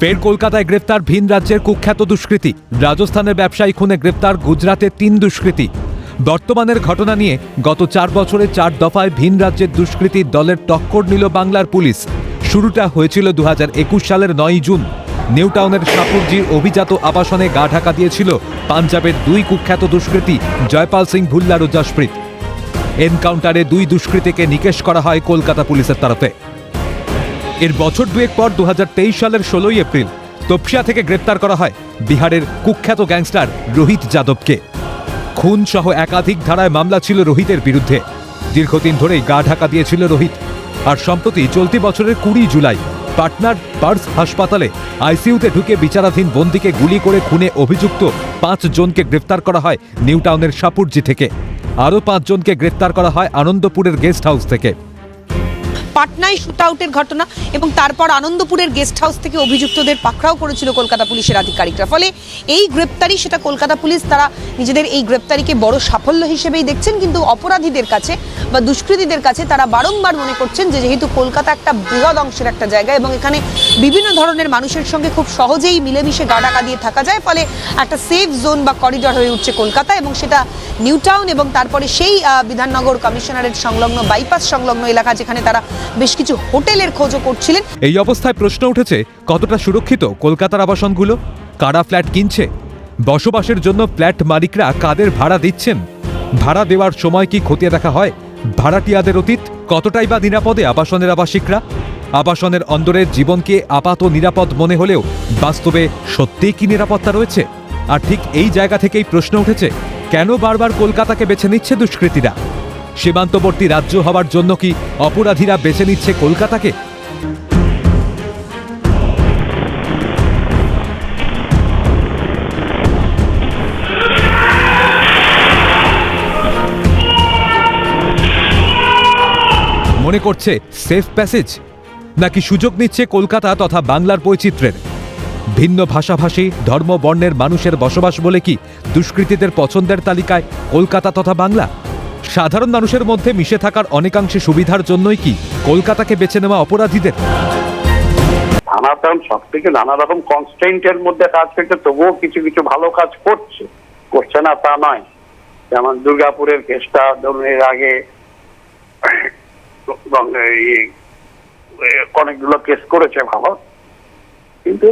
ফের কলকাতায় গ্রেপ্তার ভিন রাজ্যের কুখ্যাত দুষ্কৃতী। রাজস্থানের ব্যবসায়ী খুনে গ্রেপ্তার গুজরাটের তিন দুষ্কৃতী। বর্তমানের ঘটনা নিয়ে গত চার বছরে চার দফায় ভিন রাজ্যের দুষ্কৃতীর দলের টক্কর নিল বাংলার পুলিশ। শুরুটা হয়েছিল দু হাজার একুশ সালের নয়ই জুন। নিউ টাউনের সাপুরজির অভিজাত আবাসনে গা ঢাকা দিয়েছিল পাঞ্জাবের দুই কুখ্যাত দুষ্কৃতী জয়পাল সিং ভুল্লার ও জশপ্রীত এনকাউন্টারে দুই দুষ্কৃতীকে নিকেশ করা হয় কলকাতা পুলিশের তরফে। এর বছর দুয়েক পর দু হাজার তেইশ সালের ষোলোই এপ্রিল তপসিয়া থেকে গ্রেপ্তার করা হয় বিহারের কুখ্যাত গ্যাংস্টার রোহিত যাদবকে। খুন সহ একাধিক ধারায় মামলা ছিল রোহিতের বিরুদ্ধে। দীর্ঘদিন ধরেই গা ঢাকা দিয়েছিল রোহিত। আর সম্প্রতি চলতি বছরের কুড়ি জুলাই পাটনার পার্স হাসপাতালে আইসিইউতে ঢুকে বিচারাধীন বন্দিকে গুলি করে খুনে অভিযুক্ত পাঁচ জনকে গ্রেফতার করা হয় নিউটাউনের সাপুরজি থেকে। আরও পাঁচজনকে গ্রেফতার করা হয় আনন্দপুরের গেস্ট হাউস থেকে। পাটনায় শুট আউটের ঘটনা এবং তারপর আনন্দপুরের গেস্ট হাউস থেকে অভিযুক্তদের পাকড়াও করেছিল কলকাতা পুলিশের আধিকারিকরা। ফলে এই গ্রেপ্তারি, সেটা কলকাতা পুলিশ তারা নিজেদের এই গ্রেপ্তারিকে বড় সাফল্য হিসেবেই দেখছেন, কিন্তু অপরাধীদের কাছে বা দুষ্কৃতীদের কাছে তারা বারংবার মনে করছেন যে যেহেতু কলকাতা একটা বৃহৎ অংশের একটা জায়গা এবং এখানে বিভিন্ন ধরনের মানুষের সঙ্গে খুব সহজেই মিলেমিশে গা ডাকা দিয়ে থাকা যায়, ফলে একটা সেফ জোন বা করিডর হয়ে উঠছে কলকাতা এবং সেটা নিউ টাউন এবং তারপরে সেই বিধাননগর কমিশনারের সংলগ্ন বাইপাস সংলগ্ন এলাকা যেখানে তারা বেশ কিছু হোটেলের খোঁজও করছিলেন। এই অবস্থায় প্রশ্ন উঠেছে, কতটা সুরক্ষিত কলকাতার আবাসনগুলো? কারা ফ্ল্যাট কিনছে? বসবাসের জন্য ফ্ল্যাট মালিকরা কাদের ভাড়া দিচ্ছেন? ভাড়া দেওয়ার সময় কি খতিয়ে দেখা হয়? ভাড়াটিয়াদের অতীত কতটাই বা নিরাপদে আবাসনের আবাসিকরা? আবাসনের অন্দরের জীবনকে আপাত নিরাপদ মনে হলেও বাস্তবে সত্যিই কি নিরাপত্তা রয়েছে? আর ঠিক এই জায়গা থেকেই প্রশ্ন উঠেছে, কেন বারবার কলকাতাকে বেছে নিচ্ছে দুষ্কৃতীরা? সীমান্তবর্তী রাজ্য হওয়ার জন্য কি অপরাধীরা বেছে নিচ্ছে কলকাতাকে? মনে করছে সেফ প্যাসেজ নাকি সুযোগ নিচ্ছে কলকাতা তথা বাংলার বৈচিত্র্যের? ভিন্ন ভাষাভাষী ধর্ম বর্ণের মানুষের বসবাস বলে কি দুষ্কৃতীদের পছন্দের তালিকায় কলকাতা তথা বাংলা? সাধারণ মানুষের মধ্যে মিশে থাকার অনেকাংশে সুবিধার জন্যই কি কলকাতাকে বেছে নেওয়া অপরাধীদের? নানারকম সব থেকে নানা রকম কনস্ট্যান্টের মধ্যে কাজ করছে, তবুও কিছু কিছু ভালো কাজ করছে। করছে না তা নয়। যেমন দুর্গাপুরের কেসটা ধরুন এর আগে অনেকগুলো কেস করেছে ভালো। কিন্তু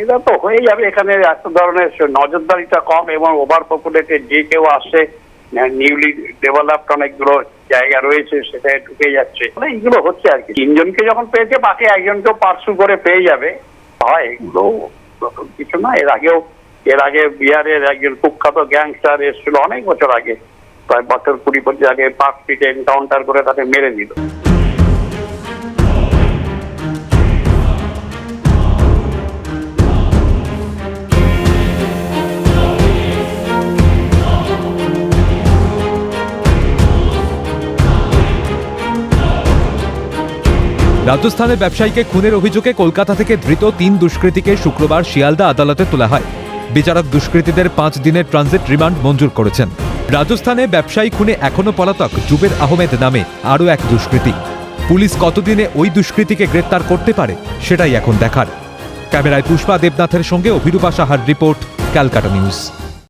এটা তো হয়ে যাবে এখানে এত ধরনের নজরদারিটা কম এবং ওভার পপুলেটেড যে কেউ আসে নিউলি ডেভেলপড অনেকগুলো জায়গা রয়েছে সেটাই ঢুকে যাচ্ছে। মানে এইগুলো হচ্ছে আর কি। তিনজনকে যখন পেয়েছে, বাকি একজনকেও পার্সু করে পেয়ে যাবে। হয়, এগুলো কিছু না। এর আগেও, এর আগে বিহারের একজন কুখ্যাত গ্যাংস্টার এসেছিল অনেক বছর আগে। প্রায় বছর কুড়ি পঁচিশ আগে পার্ক স্ট্রিটে এনকাউন্টার করে তাকে মেরে দিল। রাজস্থানের ব্যবসায়ীকে খুনের অভিযোগে কলকাতা থেকে ধৃত তিন দুষ্কৃতীকে শুক্রবার শিয়ালদা আদালতে তোলা হয়। বিচারক দুষ্কৃতীদের পাঁচ দিনের ট্রানজিট রিমান্ড মঞ্জুর করেছেন। রাজস্থানে ব্যবসায়ী খুনে এখনও পলাতক জুবের আহমেদ নামে আরও এক দুষ্কৃতী। পুলিশ কতদিনে ওই দুষ্কৃতীকে গ্রেপ্তার করতে পারে সেটাই এখন দেখার। ক্যামেরায় পুষ্পা দেবনাথের সঙ্গে অভিরূপা সাহার রিপোর্ট, ক্যালকাটা নিউজ।